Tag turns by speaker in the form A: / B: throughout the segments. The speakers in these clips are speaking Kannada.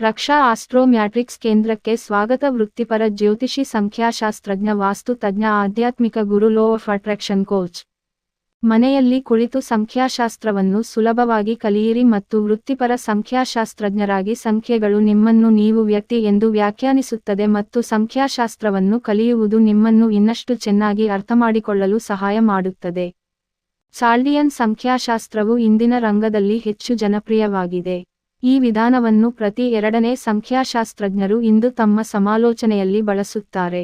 A: ರಕ್ಷಾ ಆಸ್ಟ್ರೋಮ್ಯಾಟ್ರಿಕ್ಸ್ ಕೇಂದ್ರಕ್ಕೆ ಸ್ವಾಗತ. ವೃತ್ತಿಪರ ಜ್ಯೋತಿಷಿ ಸಂಖ್ಯಾಶಾಸ್ತ್ರಜ್ಞ, ವಾಸ್ತು ತಜ್ಞ, ಆಧ್ಯಾತ್ಮಿಕ ಗುರು, ಲೋ ಆಫ್ ಅಟ್ರಾಕ್ಷನ್ ಕೋಚ್. ಮನೆಯಲ್ಲಿ ಕುಳಿತು ಸಂಖ್ಯಾಶಾಸ್ತ್ರವನ್ನು ಸುಲಭವಾಗಿ ಕಲಿಯಿರಿ ಮತ್ತು ವೃತ್ತಿಪರ ಸಂಖ್ಯಾಶಾಸ್ತ್ರಜ್ಞರಾಗಿ ಸಂಖ್ಯೆಗಳು ನಿಮ್ಮನ್ನು ನೀವು ವ್ಯಕ್ತಿ ಎಂದು ವ್ಯಾಖ್ಯಾನಿಸುತ್ತದೆ ಮತ್ತು ಸಂಖ್ಯಾಶಾಸ್ತ್ರವನ್ನು ಕಲಿಯುವುದು ನಿಮ್ಮನ್ನು ಇನ್ನಷ್ಟು ಚೆನ್ನಾಗಿ ಅರ್ಥಮಾಡಿಕೊಳ್ಳಲು ಸಹಾಯ ಮಾಡುತ್ತದೆ. ಸಾಲ್ಡಿಯನ್ ಸಂಖ್ಯಾಶಾಸ್ತ್ರವು ಇಂದಿನ ರಂಗದಲ್ಲಿ ಹೆಚ್ಚು ಜನಪ್ರಿಯವಾಗಿದೆ. ಈ ವಿಧಾನವನ್ನು ಪ್ರತಿ ಎರಡನೇ ಸಂಖ್ಯಾಶಾಸ್ತ್ರಜ್ಞರು ಇಂದು ತಮ್ಮ ಸಮಾಲೋಚನೆಯಲ್ಲಿ ಬಳಸುತ್ತಾರೆ.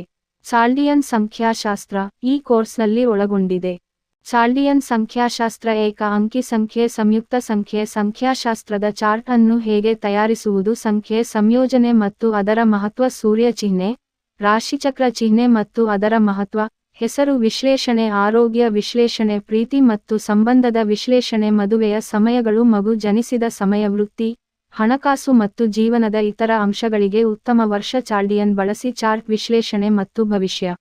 A: ಚಾಲ್ಡಿಯನ್ ಸಂಖ್ಯಾಶಾಸ್ತ್ರ ಈ ಕೋರ್ಸ್ನಲ್ಲಿ ಒಳಗೊಂಡಿದೆ. ಚಾಲ್ಡಿಯನ್ ಸಂಖ್ಯಾಶಾಸ್ತ್ರ ಏಕ ಅಂಕಿ ಸಂಖ್ಯೆ ಸಂಯುಕ್ತ ಸಂಖ್ಯೆ ಸಂಖ್ಯಾಶಾಸ್ತ್ರದ ಚಾರ್ಟ್ ಅನ್ನು ಹೇಗೆ ತಯಾರಿಸುವುದು ಸಂಖ್ಯೆ ಸಂಯೋಜನೆ ಮತ್ತು ಅದರ ಮಹತ್ವ ಸೂರ್ಯ ಚಿಹ್ನೆ, ರಾಶಿಚಕ್ರ ಚಿಹ್ನೆ ಮತ್ತು ಅದರ ಮಹತ್ವ, ಹೆಸರು ವಿಶ್ಲೇಷಣೆ, ಆರೋಗ್ಯ ವಿಶ್ಲೇಷಣೆ, ಪ್ರೀತಿ ಮತ್ತು ಸಂಬಂಧದ ವಿಶ್ಲೇಷಣೆ, ಮದುವೆಯ ಸಮಯಗಳು, ಮಗು ಜನಿಸಿದ ಸಮಯ, ವೃತ್ತಿ ಹಣಕಾಸು ಮತ್ತು ಜೀವನದ ಇತರ ಅಂಶಗಳಿಗೆ ಉತ್ತಮ ವರ್ಷ ಚಾರ್ಡಿಯನ್ ಬಳಸಿ ಚಾರ್ಟ್ ವಿಶ್ಲೇಷಣೆ ಮತ್ತು ಭವಿಷ್ಯ.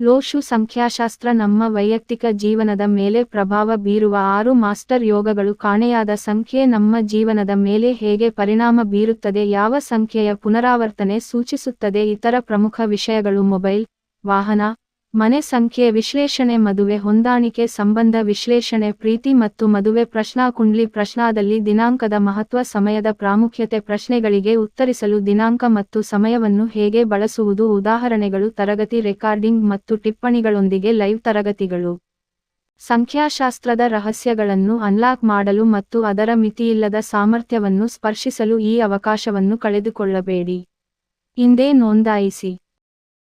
A: ಲೋಶು ಸಂಖ್ಯಾಶಾಸ್ತ್ರ ನಮ್ಮ ವೈಯಕ್ತಿಕ ಜೀವನದ ಮೇಲೆ ಪ್ರಭಾವ ಬೀರುವ ಆರು ಮಾಸ್ಟರ್ ಯೋಗಗಳು ಕಾಣೆಯಾದ ಸಂಖ್ಯೆ ನಮ್ಮ ಜೀವನದ ಮೇಲೆ ಹೇಗೆ ಪರಿಣಾಮ ಬೀರುತ್ತದೆ, ಯಾವ ಸಂಖ್ಯೆಯ ಪುನರಾವರ್ತನೆ ಸೂಚಿಸುತ್ತದೆ, ಇತರ ಪ್ರಮುಖ ವಿಷಯಗಳು ಮೊಬೈಲ್, ವಾಹನ ಮನೆ ಸಂಖ್ಯೆ ವಿಶ್ಲೇಷಣೆ ಮದುವೆ ಹೊಂದಾಣಿಕೆ ಸಂಬಂಧ ವಿಶ್ಲೇಷಣೆ ಪ್ರೀತಿ ಮತ್ತು ಮದುವೆ ಪ್ರಶ್ನಾಕುಂಡ್ಲಿ ಪ್ರಶ್ನಾದಲ್ಲಿ ದಿನಾಂಕದ ಮಹತ್ವ ಸಮಯದ ಪ್ರಾಮುಖ್ಯತೆ ಪ್ರಶ್ನೆಗಳಿಗೆ ಉತ್ತರಿಸಲು ದಿನಾಂಕ ಮತ್ತು ಸಮಯವನ್ನು ಹೇಗೆ ಬಳಸುವುದು ಉದಾಹರಣೆಗಳು ತರಗತಿ ರೆಕಾರ್ಡಿಂಗ್ ಮತ್ತು ಟಿಪ್ಪಣಿಗಳೊಂದಿಗೆ ಲೈವ್ ತರಗತಿಗಳು. ಸಂಖ್ಯಾಶಾಸ್ತ್ರದ ರಹಸ್ಯಗಳನ್ನು ಅನ್ಲಾಕ್ ಮಾಡಲು ಮತ್ತು ಅದರ ಮಿತಿಯಿಲ್ಲದ ಸಾಮರ್ಥ್ಯವನ್ನು ಸ್ಪರ್ಶಿಸಲು ಈ ಅವಕಾಶವನ್ನು ಕಳೆದುಕೊಳ್ಳಬೇಡಿ. ಹಿಂದೆ ನೋಂದಾಯಿಸಿ.